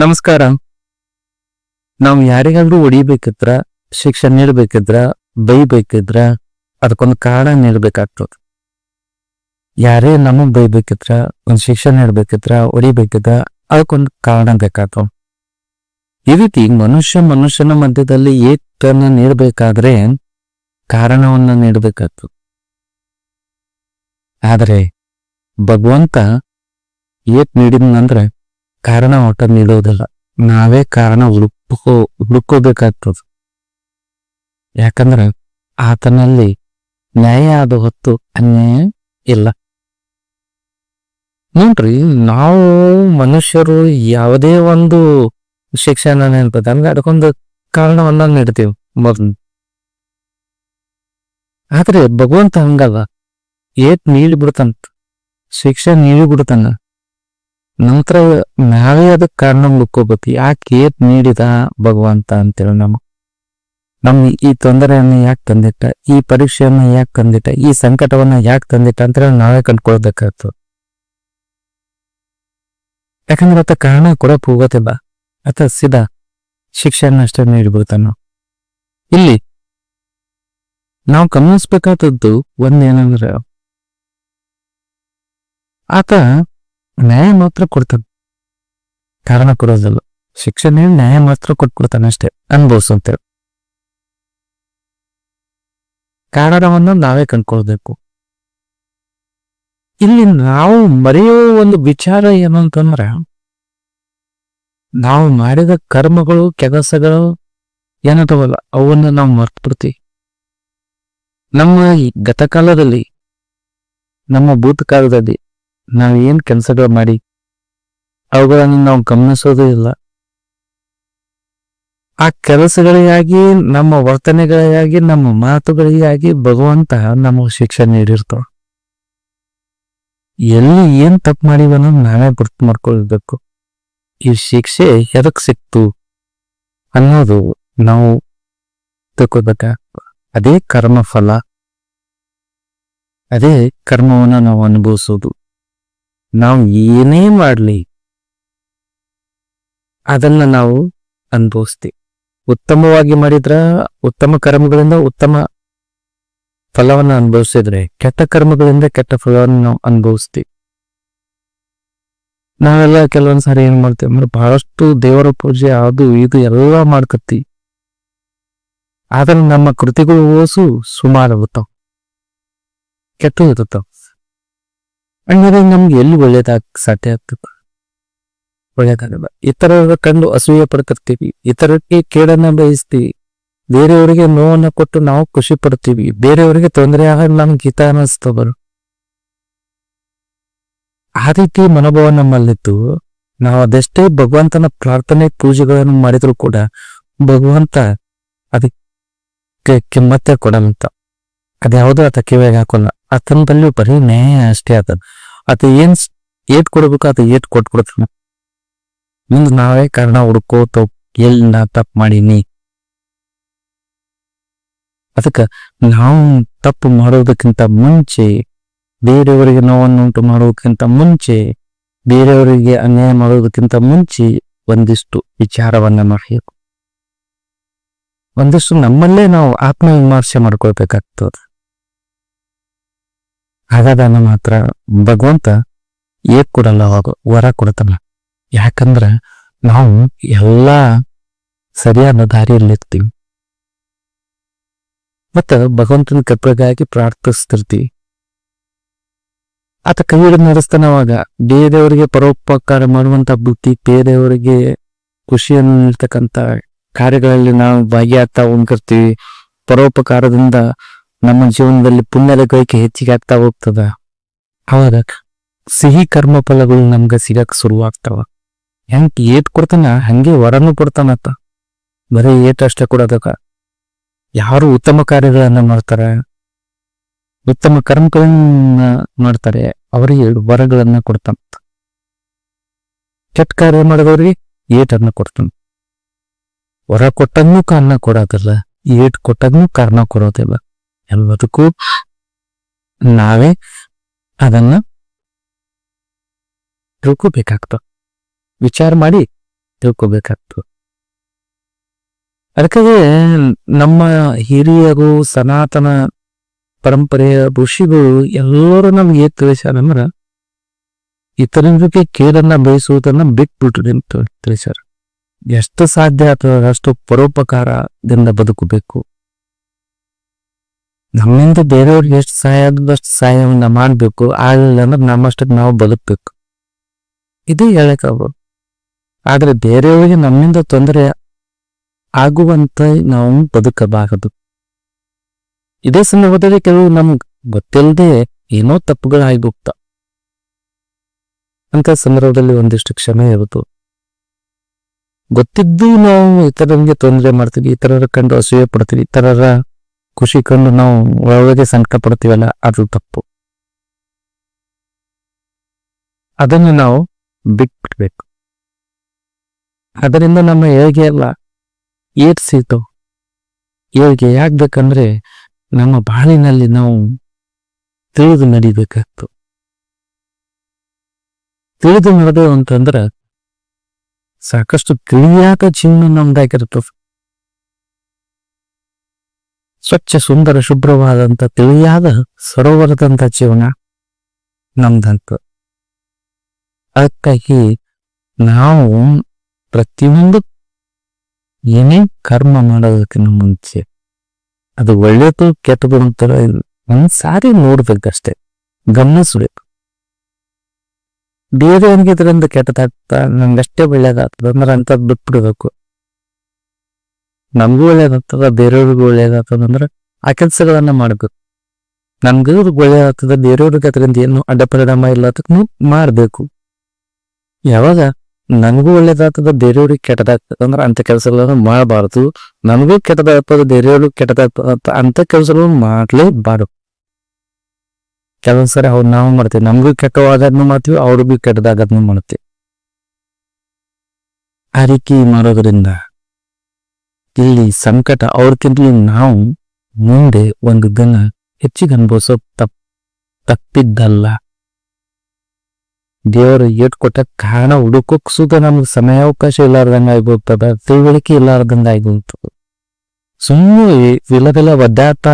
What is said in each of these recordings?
ನಮಸ್ಕಾರ. ನಾವು ಯಾರಿಗಾದ್ರೂ ಹೊಡಿಬೇಕಿದ್ರ ಶಿಕ್ಷೆ ನೀಡಬೇಕಿದ್ರ, ಬೈಬೇಕಿದ್ರ, ಅದಕ್ಕೊಂದು ಕಾರಣ ನೀಡ್ಬೇಕಾಗ್ತದ. ಯಾರೇ ನಮಗ್ ಬೈಬೇಕಿದ್ರ, ಒಂದ್ ಶಿಕ್ಷೆ ನೀಡ್ಬೇಕಿದ್ರ, ಹೊಡಿಬೇಕಿದ್ರ, ಅದಕ್ಕೊಂದು ಕಾರಣ ಬೇಕಾಗ್ತವ ಈ ರೀತಿ ಮನುಷ್ಯ ಮನುಷ್ಯನ ಮಧ್ಯದಲ್ಲಿ ಏಕನ್ನ ನೀಡಬೇಕಾದ್ರೆ ಕಾರಣವನ್ನ ನೀಡಬೇಕಾಗ್ತದೆ. ಆದರೆ ಭಗವಂತ ಏಟ್ ನೀಡಿದ್ನಂದ್ರೆ ಕಾರಣ ಒಟ್ಟ ನೀಡೋದಿಲ್ಲ. ನಾವೇ ಕಾರಣ ಹುಡುಕೋ, ಹುಡುಕೋಬೇಕಾಗ್ತದೆ. ಯಾಕಂದ್ರೆ ಆತನಲ್ಲಿ ನ್ಯಾಯ ಆದ ಹೊತ್ತು ಅನ್ಯಾಯ ಇಲ್ಲ. ನೋಡ್ರಿ, ನಾವು ಮನುಷ್ಯರು ಯಾವುದೇ ಒಂದು ಶಿಕ್ಷಣ ನೆನಪದ ಅಂದ್ರೆ ಅದಕ್ಕೊಂದು ಕಾರಣವನ್ನ ನೀಡ್ತೀವಿ ಮೊದಲು. ಆದ್ರೆ ಭಗವಂತ ಹಂಗಲ್ಲ. ಏಟ್ ನೀಡಿ ಬಿಡ್ತಂತ ಶಿಕ್ಷೆ ನೀಡಿ ಬಿಡ್ತಾನ ನಂತರ ನಾವೇ ಅದಕ್ಕೆ ಕಾರಣ ಹುಡ್ಕೋಬೇಕು. ಯಾಕೆ ಏತ್ ನೀಡಿದ ಭಗವಂತ ಅಂತೇಳಿ ನಮ್ಮ ನಮ್ ಈ ತೊಂದರೆಯನ್ನ ಯಾಕೆ ತಂದಿಟ್ಟ? ಈ ಪರೀಕ್ಷೆಯನ್ನ ಯಾಕೆ ತಂದಿಟ್ಟ? ಈ ಸಂಕಟವನ್ನ ಯಾಕೆ ತಂದಿಟ್ಟ ಅಂತೇಳಿ ನಾವೇ ಕಂಡ್ಕೊಳ್ಬೇಕಾಗ್ತದೆ. ಯಾಕಂದ್ರೆ ಆತ ಕಾರಣ ಕೊಡಕ್ ಹೋಗೋದಿಲ್ಲ ಆತ ಸಿದಾ ಶಿಕ್ಷೆಯನ್ನು ಅಷ್ಟೇ ನೀಡಿಬಿಡ್ತಾನ ಇಲ್ಲಿ ನಾವು ಗಮನಿಸ್ಬೇಕಾದದ್ದು ಒಂದೇನಂದ್ರೆ, ಆತ ನ್ಯಾಯ ಮಾತ್ರ ಕೊಡ್ತಾನೆ ಕಾರಣ ಶಿಕ್ಷಣ ನೀಡಿ ನ್ಯಾಯ ಮಾತ್ರ ಕೊಟ್ಬಿಡ್ತಾನೆ ಅಷ್ಟೇ. ಅನ್ಭವಿಸಂತೇಳಿ ಕಾರಣವನ್ನು ನಾವೇ ಕಂಡ್ಕೊಳ್ಬೇಕು. ಇಲ್ಲಿ ನಾವು ಮರೆಯೋ ಒಂದು ವಿಚಾರ ಏನು ಅಂತಂದ್ರೆ, ನಾವು ಮಾಡಿದ ಕರ್ಮಗಳು, ಕೆಲಸಗಳು ಏನದವಲ್ಲ, ಅವನ್ನ ನಾವು ಮರ್ತು ಬಿಡ್ತೀವಿ ನಮ್ಮ ಈ ಗತಕಾಲದಲ್ಲಿ, ನಮ್ಮ ಭೂತಕಾಲದಲ್ಲಿ ನಾವು ಏನು ಕೆಲಸಗಳು ಮಾಡಿ, ಅವುಗಳನ್ನು ನಾವು ಗಮನಿಸೋದು ಇಲ್ಲ. ಆ ಕೆಲಸಗಳಿಗಾಗಿ, ನಮ್ಮ ವರ್ತನೆಗಳಿಗಾಗಿ, ನಮ್ಮ ಮಾತುಗಳಿಗಾಗಿ ಭಗವಂತ ನಮಗೆ ಶಿಕ್ಷೆ ನೀಡಿರ್ತಾವ. ಎಲ್ಲಿ ಏನ್ ತಪ್ಪು ಮಾಡಿವನ್ನ ನಾವೇ ಗುರ್ತು ಮಾಡ್ಕೊಳ್ಬೇಕು. ಈ ಶಿಕ್ಷೆ ಎದಕ್ ಸಿಕ್ತು ಅನ್ನೋದು ನಾವು ತಿಳ್ಕೊಬೇಕ ಅದೇ ಕರ್ಮ ಫಲ ಅದೇ ಕರ್ಮವನ್ನ ನಾವು ಅನುಭವಿಸೋದು. ನಾವು ಏನೇ ಮಾಡಲಿ, ಅದನ್ನ ನಾವು ಅನುಭವಿಸ್ತೀವಿ. ಉತ್ತಮವಾಗಿ ಮಾಡಿದ್ರ ಉತ್ತಮ ಕರ್ಮಗಳಿಂದ ಉತ್ತಮ ಫಲವನ್ನು ಅನುಭವಿಸಿದ್ರೆ, ಕೆಟ್ಟ ಕರ್ಮಗಳಿಂದ ಕೆಟ್ಟ ಫಲವನ್ನು ನಾವು ಅನುಭವಿಸ್ತೀವಿ. ನಾವೆಲ್ಲ ಕೆಲವೊಂದ್ ಸಾರಿ ಏನ್ ಮಾಡ್ತೀವಿ ಅಂದ್ರೆ ಬಹಳಷ್ಟು ದೇವರ ಪೂಜೆ ಅದು ಇದು ಎಲ್ಲ ಮಾಡ್ಕತ್ತಿ ಆದ್ರೆ ನಮ್ಮ ಕೃತಿಗಳು ಓಸು ಸುಮಾರು ಇರ್ತಾವ ಕೆಟ್ಟು ಇರ್ತಾವ ಹಂಗಾದ್ರೆ ನಮ್ಗೆ ಎಲ್ಲಿ ಒಳ್ಳೇದಾಗ ಸಾಧ್ಯ ಆಗ್ತದೆ? ಒಳ್ಳೇದಾಗಲ್ಲ ಇತರರ ಕಂಡು ಅಸೂಯೆ ಪಡ್ಕರ್ತೀವಿ ಇತರಕ್ಕೆ ಕೇಡನ್ನ ಬಯಸ್ತೀವಿ. ಬೇರೆಯವರಿಗೆ ನೋವನ್ನ ಕೊಟ್ಟು ನಾವು ಖುಷಿ ಪಡ್ತೀವಿ. ಬೇರೆಯವರಿಗೆ ತೊಂದರೆ ಆಗ ನಮ್ಗೆ ಹಿತ ಅನ್ನಿಸ್ತವರು ಆ ರೀತಿ ಮನೋಭಾವ ನಮ್ಮಲ್ಲಿತ್ತು. ನಾವು ಅದೆಷ್ಟೇ ಭಗವಂತನ ಪ್ರಾರ್ಥನೆ ಪೂಜೆಗಳನ್ನು ಮಾಡಿದ್ರು ಕೂಡ ಭಗವಂತ ಅದಕ್ಕೆ ಕಿಮ್ಮತ್ತೆ ಕೊಡಂತ. ಅದ್ಯಾವುದೋ ಆತ ಕಿವಿಯಾಗ ಹಾಕೋಲ್ಲ. ಆತನ ಬಲ್ಲಿಯೂ ಬರೀ ನ್ಯಾಯ ಅಷ್ಟೇ ಆತ ಆತ ಏನ್ ಏಟ್ ಕೊಡ್ಬೇಕು, ಆತ ಏಟ್ ಕೊಟ್ಬಿಡ್ತಾನ. ಮುಂದೆ ನಾವೇ ಕಾರಣ ಹುಡ್ಕೋತ ಎಲ್ಲಿ ನಾ ತಪ್ಪು ಮಾಡೀನಿ. ಅದಕ್ಕ ನಾವು ತಪ್ಪು ಮಾಡೋದಕ್ಕಿಂತ ಮುಂಚೆ, ಬೇರೆಯವರಿಗೆ ನೋವನ್ನುಂಟು ಮಾಡೋದಕ್ಕಿಂತ ಮುಂಚೆ, ಬೇರೆಯವರಿಗೆ ಅನ್ಯಾಯ ಮಾಡೋದಕ್ಕಿಂತ ಮುಂಚೆ ಒಂದಿಷ್ಟು ವಿಚಾರವನ್ನ ಮಾಡಬೇಕು. ಒಂದಿಷ್ಟು ನಮ್ಮಲ್ಲೇ ನಾವು ಆತ್ಮವಿಮರ್ಶೆ ಮಾಡ್ಕೊಳ್ಬೇಕಾಗ್ತದೆ. ಹಾಗಾದಾಗ ಮಾತ್ರ ಭಗವಂತ ಏಕ್ ಕೊಡಲ್ಲ ಅವಾಗ ವರ ಕೊಡ್ತಾನ. ಯಾಕಂದ್ರ ನಾವು ಎಲ್ಲ ಸರಿಯಾದ ದಾರಿಯಲ್ಲಿ ಇರ್ತೀವಿ. ಮತ್ತ ಭಗವಂತನ ಕೃಪೆಗಾಗಿ ಪ್ರಾರ್ಥಿಸ್ತಿರ್ತೀವಿ. ಆತ ಕೈ ಹಿಡಿದು ನಡೆಸ್ತಾನ ಅವಾಗ ಬೇರೆಯವರಿಗೆ ಪರೋಪಕಾರ ಮಾಡುವಂತ ಬುದ್ಧಿ ಬೇರೆಯವರಿಗೆ ಖುಷಿಯನ್ನು ನೀಡ್ತಕ್ಕಂತ ಕಾರ್ಯಗಳಲ್ಲಿ ನಾವು ಭಾಗಿಯಾಗ್ತಾ ಹೋಗ್ತಿರ್ತೀವಿ. ಪರೋಪಕಾರದಿಂದ ನಮ್ಮ ಜೀವನದಲ್ಲಿ ಪುಣ್ಯದ ಕೈಕೆ ಹೆಚ್ಚಿಗೆ ಆಗ್ತಾ ಹೋಗ್ತದ? ಅವಾಗ ಸಿಹಿ ಕರ್ಮ ಫಲಗಳು ನಮ್ಗೆ ಸಿಗಕ್ ಶುರುವಾಗ್ತಾವ. ಹೆಂಗ್ ಏಟ್ ಕೊಡ್ತಾನ, ಹಂಗೆ ವರನು ಕೊಡ್ತಾನತ್ತ. ಬರೀ ಏಟ್ ಅಷ್ಟೇ ಕೊಡೋದಕ್ಕ. ಯಾರು ಉತ್ತಮ ಕಾರ್ಯಗಳನ್ನ ಮಾಡ್ತಾರ? ಉತ್ತಮ ಕರ್ಮಗಳನ್ನ ಮಾಡ್ತಾರೆ, ಅವರಿಗೆ ವರಗಳನ್ನ ಕೊಡ್ತಾನ ಕೆಟ್ಟ ಕಾರ್ಯ ಮಾಡಿದವ್ರಿಗೆ ಏಟನ್ನ ಕೊಡ್ತಾನ. ವರ ಕೊಟ್ಟಂಗೂ ಕಾರಣ ಕೊಡೋದಿಲ್ಲ, ಏಟ್ ಕೊಟ್ಟಂಗೂ ಕಾರಣ ಕೊಡೋದಿಲ್ಲ. ಎಲ್ಲದಕ್ಕೂ ನಾವೇ ಅದನ್ನ ತಿಳ್ಕೋಬೇಕಾಗ್ತದೆ ವಿಚಾರ ಮಾಡಿ ತಿಳ್ಕೋಬೇಕಾಗ್ತದೆ ಅದಕ್ಕಾಗಿ ನಮ್ಮ ಹಿರಿಯರು, ಸನಾತನ ಪರಂಪರೆಯ ಋಷಿಗಳು ಎಲ್ಲರೂ ನಮ್ಗೆ ಏನ್ ಇತರನ ಜೊತೆ ಕೇಳನ್ನ ಬಯಸುವುದನ್ನ ಬಿಟ್ಬಿಟ್ರಿ ಅಂತ ತಿಳಿಸ್ಯಾರ. ಎಷ್ಟು ಸಾಧ್ಯ ಅಥವಾ ಅಷ್ಟು ಪರೋಪಕಾರದಿಂದ ಬದುಕಬೇಕು? ನಮ್ಮಿಂದ ಬೇರೆಯವ್ರಿಗೆ ಎಷ್ಟು ಸಹಾಯ ಆದಷ್ಟು ಸಹಾಯವನ್ನ ಮಾಡಬೇಕು. ಆಗಲಿಲ್ಲ ಅಂದ್ರೆ ನಮ್ಮಷ್ಟಕ್ಕೆ ನಾವು ಬದುಕಬೇಕು. ಇದು ಹೇಳಕ್ಕಾಗ್ಬೋದು ಆದ್ರೆ ಬೇರೆಯವರಿಗೆ ನಮ್ಮಿಂದ ತೊಂದರೆ ಆಗುವಂತ ನಾವು ಬದುಕಬಾರದು. ಇದೇ ಸಂದರ್ಭದಲ್ಲಿ ಕೆಲವು ನಮ್ಗ್ ಗೊತ್ತಿಲ್ಲದೆ ಏನೋ ತಪ್ಪುಗಳಾಗಿ ಹೋಗ್ತಾ ಅಂತ ಸಂದರ್ಭದಲ್ಲಿ ಒಂದಿಷ್ಟು ಕ್ಷಮೆ ಇರುತ್ತು ಗೊತ್ತಿದ್ದು ನಾವು ಇತರರಿಗೆ ತೊಂದರೆ ಮಾಡ್ತೀವಿ, ಇತರರ ಕಂಡು ಅಸೂಯೆ ಪಡ್ತೀವಿ ಇತರರ ಖುಷಿ ಕಂಡು ನಾವು ಒಳಗೆ ಸಂಕಟ ಪಡ್ತೀವಲ್ಲ, ಅದು ತಪ್ಪು. ಅದನ್ನು ನಾವು ಬಿಟ್ಬಿಡ್ಬೇಕು. ಅದರಿಂದ ನಮ್ಮ ಏಳಿಗೆ ಎಲ್ಲ ಏರ್ಸಿತು. ಏಳಿಗೆ ಯಾಕಬೇಕಂದ್ರೆ ನಮ್ಮ ಬಾಳಿನಲ್ಲಿ ನಾವು ತಿಳಿದು ನಡಿಬೇಕಾಗ್ತು. ತಿಳಿದು ನಡೆದು ಅಂತಂದ್ರೆ ಸಾಕಷ್ಟು ತಿಳಿಯಾದ ಜೀವನ ನಮ್ದಾಗಿರ್ತದೆ ಸ್ವಚ್ಛ, ಸುಂದರ, ಶುಭ್ರವಾದಂತ, ತಿಳಿಯಾದ, ಸರೋವರದಂತ ಜೀವನ ನಮ್ದಂತ. ಅದಕ್ಕಾಗಿ ನಾವು ಪ್ರತಿಯೊಂದು ಏನೇ ಕರ್ಮ ಮಾಡೋದಕ್ಕಿಂತ ಮುಂಚೆ, ಅದು ಒಳ್ಳೇದು ಕೆಟ್ಟದು ಅಂತಾರ ಒಂದ್ ಸಾರಿ ನೋಡ್ಬೇಕಷ್ಟೇ ಗಮನಿಸ್ಬೇಕು ಏನಿಗೆ ಇದರಿಂದ ಕೆಟ್ಟದಾಗ್ತಾ, ನಂಗಷ್ಟೇ ಒಳ್ಳೇದಾಗ್ತದೆ ಅಂದ್ರೆ ಅಂತ ಬಿಟ್ಬಿಡ್ಬೇಕು. ನಮಗೂ ಒಳ್ಳೇದಾಗ್ತದ, ಬೇರೆಯವ್ರಿಗೂ ಒಳ್ಳೇದಾಗ್ತದ ಅಂದ್ರೆ ಆ ಕೆಲಸಗಳನ್ನ ಮಾಡ್ಬೇಕು. ನನ್ಗೂ ಒಳ್ಳೇದಾಗ್ತದ, ಬೇರೆಯವ್ರಿಗೆ ಅದರಿಂದ ಏನು ಅಡ್ಡಪರಿಣಾಮ ಇಲ್ಲ ಅದಕ್ಕೂ ಮಾಡ್ಬೇಕು. ಯಾವಾಗ ನನಗೂ ಒಳ್ಳೇದಾಗ್ತದ, ಬೇರೆಯವ್ರಿಗೆ ಕೆಟ್ಟದಾಗ್ತದ ಅಂದ್ರೆ ಅಂತ ಕೆಲಸಗಳನ್ನ ಮಾಡಬಾರದು. ನನಗೂ ಕೆಟ್ಟದಾಗ್ತದ, ಬೇರೆಯವ್ರಿಗೆ ಕೆಟ್ಟದಾಗ್ತದ ಅಂತ ಕೆಲಸಗಳನ್ನು ಮಾಡಲೇಬಾರದು. ಕೆಲವೊಂದ್ಸರಿ ಅವ್ರು ನಾವು ಮಾಡ್ತೀವಿ. ನಮಗೂ ಕೆಟ್ಟವಾದನ್ನು ಮಾಡ್ತೀವಿ, ಅವ್ರಿಗೂ ಕೆಟ್ಟದಾಗದ್ನು ಮಾಡ್ತೀವಿ. ಆ ರೀತಿ ಮಾಡೋದ್ರಿಂದ ಇಲ್ಲಿ ಸಂಕಟ ಅವ್ರಕ್ಕಿಂತ ನಾವು ಮುಂದೆ ಒಂದು ದಿನ ಹೆಚ್ಚಿಗೆ ಅನುಭವಿಸೋ ತಪ್, ತಪ್ಪಿದ್ದಲ್ಲ. ದೇವರು ಏಟ್ ಕೊಟ್ಟ ಕಾರಣ ಹುಡುಕೋಕ್ ಸುತ ನಮ್ಗೆ ಸಮಯಾವಕಾಶ ಇಲ್ಲಾರ್ದಂಗ ಆಗೋಗ್ತದ ತಿಳುವಳಿಕೆ ಇಲ್ಲಾರ್ದಂಗ ಆಗೋಗ್ತದ ಸುಮ್ಮನೆ ವಿಲವಿಲ ಒದ್ದಾಟ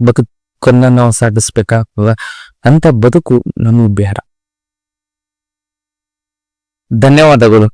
ಬದುಕನ್ನ ನಾವು ಸಾಗಿಸ್ಬೇಕಾಗ್ತದ, ಅಂತ ಬದುಕು ನಮಗ್ ಬೇಡ. ಧನ್ಯವಾದಗಳು.